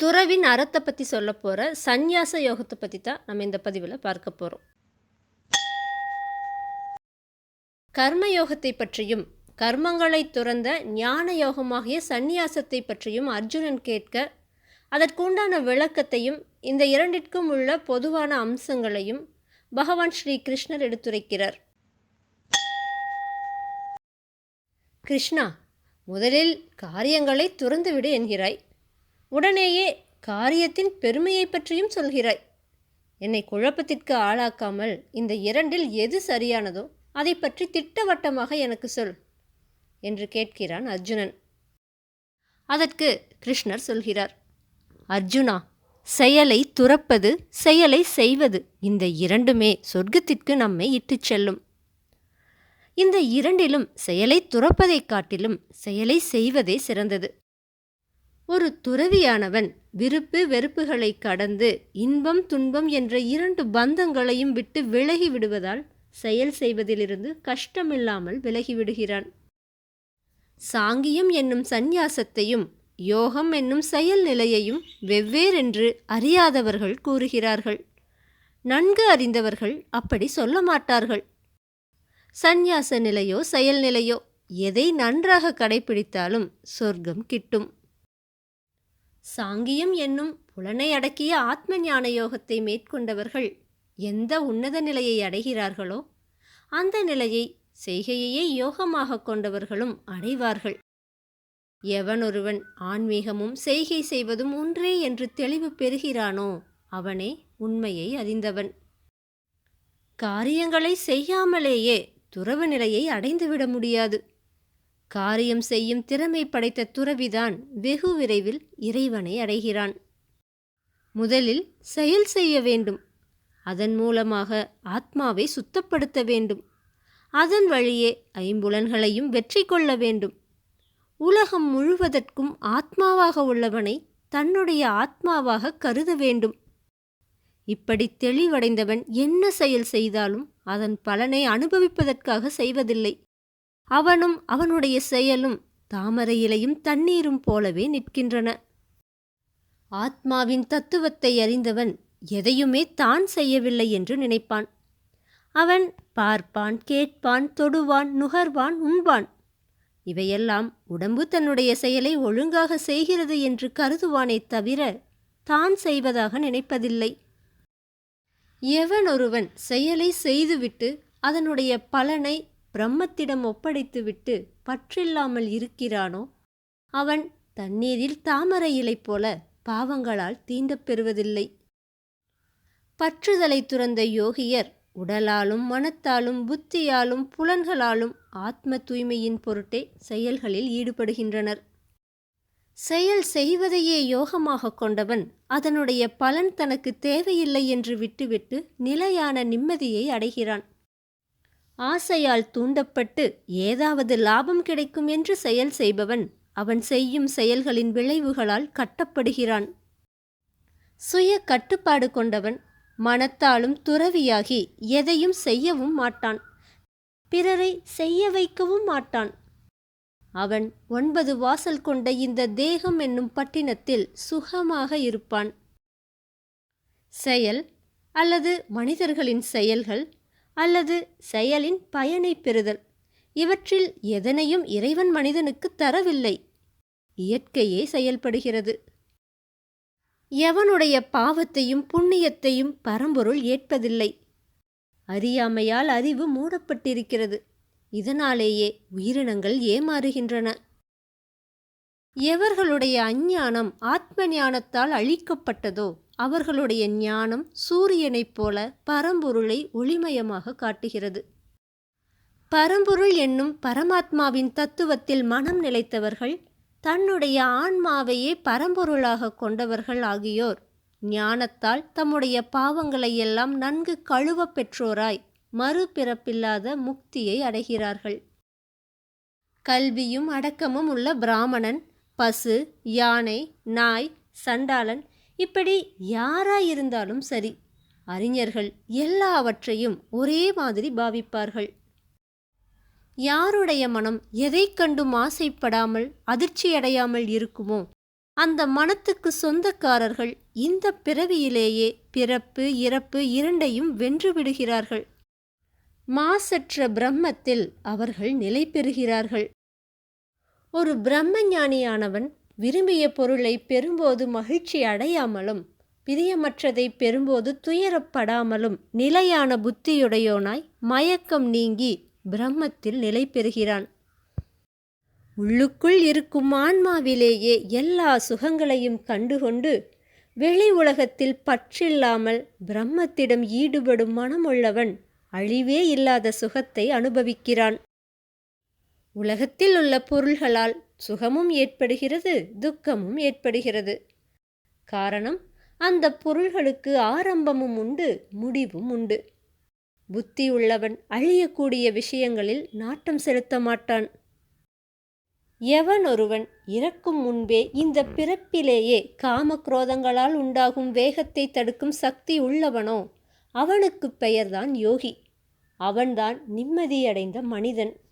துறவின் அறத்தை பற்றி சொல்ல போகிற சந்நியாச யோகத்தை பற்றி தான் நம்ம இந்த பதிவில் பார்க்க போகிறோம் கர்மயோகத்தை பற்றியும் கர்மங்களை துறந்த ஞான யோகமாகிய சந்நியாசத்தை பற்றியும் அர்ஜுனன் கேட்க அதற்குண்டான விளக்கத்தையும் இந்த இரண்டிற்கும் உள்ள பொதுவான அம்சங்களையும் பகவான் ஸ்ரீ கிருஷ்ணர் எடுத்துரைக்கிறார். கிருஷ்ணா முதலில் காரியங்களை துறந்துவிடு என்கிறாய். உடனேயே காரியத்தின் பெருமையை பற்றியும் சொல்கிறாய். என்னை குழப்பத்திற்கு ஆளாக்காமல் இந்த இரண்டில் எது சரியானதோ அதை பற்றி திட்டவட்டமாக எனக்கு சொல் என்று கேட்கிறான் அர்ஜுனன். அதற்கு கிருஷ்ணர் சொல்கிறார் அர்ஜுனா செயலை துறப்பது செயலை செய்வது இந்த இரண்டுமே சொர்க்கத்திற்கு நம்மை இட்டுச் செல்லும். இந்த இரண்டிலும் செயலை துறப்பதைக் காட்டிலும் செயலை செய்வதே சிறந்தது. ஒரு துறவியானவன் விருப்பு வெறுப்புகளை கடந்து இன்பம் துன்பம் என்ற இரண்டு பந்தங்களையும் விட்டு விலகி விடுவதால் செயல் செய்வதிலிருந்து கஷ்டமில்லாமல் விலகிவிடுகிறான் சாங்கியம் என்னும் சந்நியாசத்தையும் யோகம் என்னும் செயல் நிலையையும் வெவ்வேறென்று அறியாதவர்கள் கூறுகிறார்கள். நன்கு அறிந்தவர்கள் அப்படி சொல்ல மாட்டார்கள். சந்நியாச நிலையோ செயல் நிலையோ எதை நன்றாக கடைபிடித்தாலும் சொர்க்கம் கிட்டும். சாங்கியம் என்னும் புலனை அடக்கிய ஆத்ம ஞான யோகத்தை மேற்கொண்டவர்கள் எந்த உன்னத நிலையை அடைகிறார்களோ அந்த நிலையை செய்கையையே யோகமாக கொண்டவர்களும் அடைவார்கள். எவனொருவன் ஆன்மீகமும் செய்கை செய்வதும் ஒன்றே என்று தெளிவு பெறுகிறானோ அவனே உண்மையை அறிந்தவன். காரியங்களை செய்யாமலேயே துறவு நிலையை அடைந்துவிட முடியாது. காரியம் செய்யும் திறமை படைத்த துறவிதான் வெகு விரைவில் இறைவனை அடைகிறான். முதலில் செயல் செய்ய வேண்டும். அதன் மூலமாக ஆத்மாவை சுத்தப்படுத்த வேண்டும். அதன் வழியே ஐம்புலன்களையும் வெற்றி கொள்ள வேண்டும். உலகம் முழுவதற்கும் ஆத்மாவாக உள்ளவனை தன்னுடைய ஆத்மாவாக கருத வேண்டும். இப்படி தெளிவடைந்தவன் என்ன செயல் செய்தாலும் அதன் பலனை அனுபவிப்பதற்காக செய்வதில்லை. அவனும் அவனுடைய செயலும் தாமரை இலையும் தண்ணீரும் போலவே நிற்கின்றன. ஆத்மாவின் தத்துவத்தை அறிந்தவன் எதையுமே தான் செய்யவில்லை என்று நினைப்பான். அவன் பார்ப்பான் கேட்பான் தொடுவான் நுகர்வான் உண்பான். இவையெல்லாம் உடம்பு தன்னுடைய செயலை ஒழுங்காக செய்கிறது என்று கருதுவானே தவிர தான் செய்வதாக நினைப்பதில்லை. எவன் ஒருவன் செயலை செய்துவிட்டு அதனுடைய பலனை பிரம்மத்திடம் ஒப்படைத்துவிட்டு பற்றில்லாமல் இருக்கிறானோ? அவன் தண்ணீரில் தாமரை இலை போல பாவங்களால் தீண்டப் பெறுவதில்லை பற்றுதலை துறந்த யோகியர் உடலாலும் மனத்தாலும் புத்தியாலும் புலன்களாலும் ஆத்ம தூய்மையின் பொருட்டே செயல்களில் ஈடுபடுகின்றனர். செயல் செய்வதையே யோகமாக கொண்டவன் அதனுடைய பலன் தனக்கு தேவையில்லை என்று விட்டுவிட்டு நிலையான நிம்மதியை அடைகிறான். ஆசையால் தூண்டப்பட்டு ஏதாவது லாபம் கிடைக்கும் என்று செயல் செய்பவன் அவன் செய்யும் செயல்களின் விளைவுகளால் கட்டப்படுகிறான். சுய கட்டுப்பாடு கொண்டவன் மனத்தாலும் துறவியாகி எதையும் செய்யவும் மாட்டான். பிறரை செய்ய வைக்கவும் மாட்டான். அவன் ஒன்பது வாசல் கொண்ட இந்த தேகம் என்னும் பட்டினத்தில் சுகமாக இருப்பான். செயல் அல்லது மனிதர்களின் செயல்கள் அல்லது செயலின் பயனை பெறுதல். இவற்றில் எதனையும் இறைவன் மனிதனுக்கு தரவில்லை. இயற்கையே செயல்படுகிறது. எவனுடைய பாவத்தையும் புண்ணியத்தையும் பரம்பொருள் ஏற்பதில்லை. அறியாமையால் அறிவு மூடப்பட்டிருக்கிறது. இதனாலேயே உயிரினங்கள் ஏமாறுகின்றன. எவர்களுடைய அஞ்ஞானம் ஆத்ம ஞானத்தால் அழிக்கப்பட்டதோ அவர்களுடைய ஞானம் சூரியனைப் போல பரம்பொருளை ஒளிமயமாக காட்டுகிறது. பரம்பொருள் என்னும் பரமாத்மாவின் தத்துவத்தில் மனம் நிலைத்தவர்கள் தன்னுடைய ஆன்மாவையே பரம்பொருளாக கொண்டவர்கள் ஆகியோர். ஞானத்தால் தம்முடைய பாவங்களை எல்லாம் நன்கு கழுவ பெற்றோராய் மறுபிறப்பில்லாத முக்தியை அடைகிறார்கள். கல்வியும் அடக்கமும் உள்ள பிராமணன் பசு யானை நாய் சண்டாளன் இப்படி யாராயிருந்தாலும் சரி அறிஞர்கள் எல்லாவற்றையும் ஒரே மாதிரி பாவிப்பார்கள். யாருடைய மனம் எதை கண்டும் ஆசைப்படாமல் அதிர்ச்சியடையாமல் இருக்குமோ அந்த மனத்துக்கு சொந்தக்காரர்கள் இந்த பிறவியிலேயே பிறப்பு இறப்பு இரண்டையும் வென்று விடுகிறார்கள். மாசற்ற பிரம்மத்தில் அவர்கள் நிலை பெறுகிறார்கள். ஒரு பிரம்மஞானியானவன் விரும்பிய பொருளை பெறும்போது மகிழ்ச்சி அடையாமலும் பிரியமற்றதை பெறும்போது துயரப்படாமலும் நிலையான புத்தியுடையோனாய் மயக்கம் நீங்கி பிரம்மத்தில் நிலை பெறுகிறான். உள்ளுக்குள் இருக்கும் ஆன்மாவிலேயே எல்லா சுகங்களையும் கண்டுகொண்டு வெளி உலகத்தில் பற்றில்லாமல் பிரம்மத்திடம் ஈடுபடும் மனமுள்ளவன் அழிவே இல்லாத சுகத்தை அனுபவிக்கிறான். உலகத்தில் உள்ள பொருள்களால் சுகமும் ஏற்படுகிறது துக்கமும் ஏற்படுகிறது. காரணம் அந்த பொருள்களுக்கு ஆரம்பமும் உண்டு முடிவும் உண்டு. புத்தி உள்ளவன் அழியக்கூடிய விஷயங்களில் நாட்டம் செலுத்த மாட்டான். எவன் ஒருவன் இறக்கும் முன்பே இந்த பிறப்பிலேயே காமக்ரோதங்களால் உண்டாகும் வேகத்தை தடுக்கும் சக்தி உள்ளவனோ அவனுக்கு பெயர்தான் யோகி. அவன்தான் நிம்மதியடைந்த மனிதன்.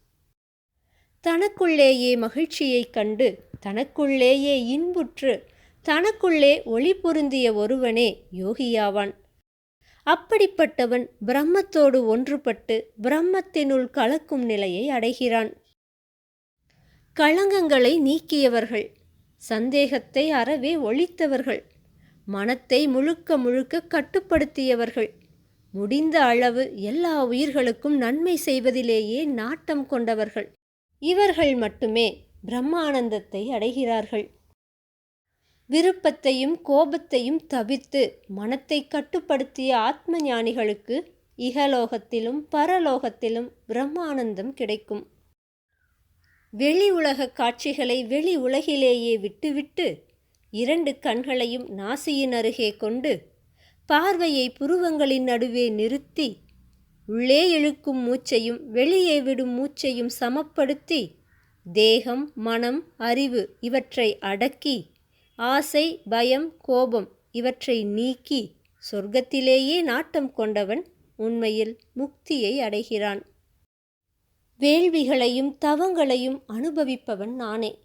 தனக்குள்ளேயே மகிழ்ச்சியைக் கண்டு தனக்குள்ளேயே இன்புற்று தனக்குள்ளே ஒளி பொருந்திய ஒருவனே யோகியாவான். அப்படிப்பட்டவன் பிரம்மத்தோடு ஒன்றுபட்டு பிரம்மத்தினுள் கலக்கும் நிலையை அடைகிறான். களங்கங்களை நீக்கியவர்கள் சந்தேகத்தை அறவே ஒழித்தவர்கள் மனத்தை முழுக்க முழுக்க கட்டுப்படுத்தியவர்கள் முடிந்த அளவு எல்லா உயிர்களுக்கும் நன்மை செய்வதிலேயே நாட்டம் கொண்டவர்கள். இவர்கள் மட்டுமே பிரம்மானந்தத்தை அடைகிறார்கள். விருப்பத்தையும் கோபத்தையும் தவிர்த்து மனத்தை கட்டுப்படுத்திய ஆத்ம ஞானிகளுக்கு இகலோகத்திலும் பரலோகத்திலும் பிரம்மானந்தம் கிடைக்கும். வெளி உலக காட்சிகளை வெளி உலகிலேயே விட்டுவிட்டு இரண்டு கண்களையும் நாசியின் அருகே கொண்டு பார்வையை புருவங்களின் நடுவே நிறுத்தி உள்ளே இழுக்கும் மூச்சையும் வெளியே விடும் மூச்சையும் சமப்படுத்தி தேகம் மனம் அறிவு இவற்றை அடக்கி ஆசை பயம் கோபம் இவற்றை நீக்கி சொர்க்கத்திலேயே நாட்டம் கொண்டவன் உண்மையில் முக்தியை அடைகிறான். வேள்விகளையும் தவங்களையும் அனுபவிப்பவன் நானே.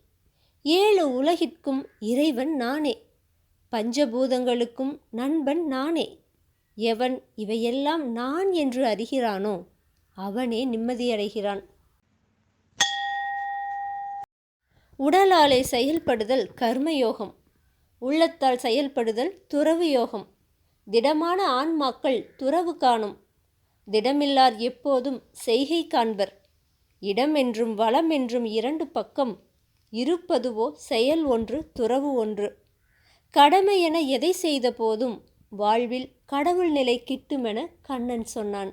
ஏழு உலகிற்கும் இறைவன் நானே. பஞ்சபூதங்களுக்கும் நண்பன் நானே. எவன் இவையெல்லாம் நான் என்று அறிகிறானோ அவனே நிம்மதியடைகிறான் உடலாலே செயல்படுதல் கர்மயோகம். உள்ளத்தால் செயல்படுதல் துறவு யோகம் திடமான ஆன்மாக்கள் துறவு காணும். திடமில்லார் எப்போதும் செய்கை காண்பர். இடம் என்றும் வளம் என்றும் இரண்டு பக்கம். இருப்பதுவோ செயல் ஒன்று துறவு ஒன்று. கடமை என எதை செய்த போதும் வாழ்வில் கடவுள் நிலை கிட்டுமென கண்ணன் சொன்னான்.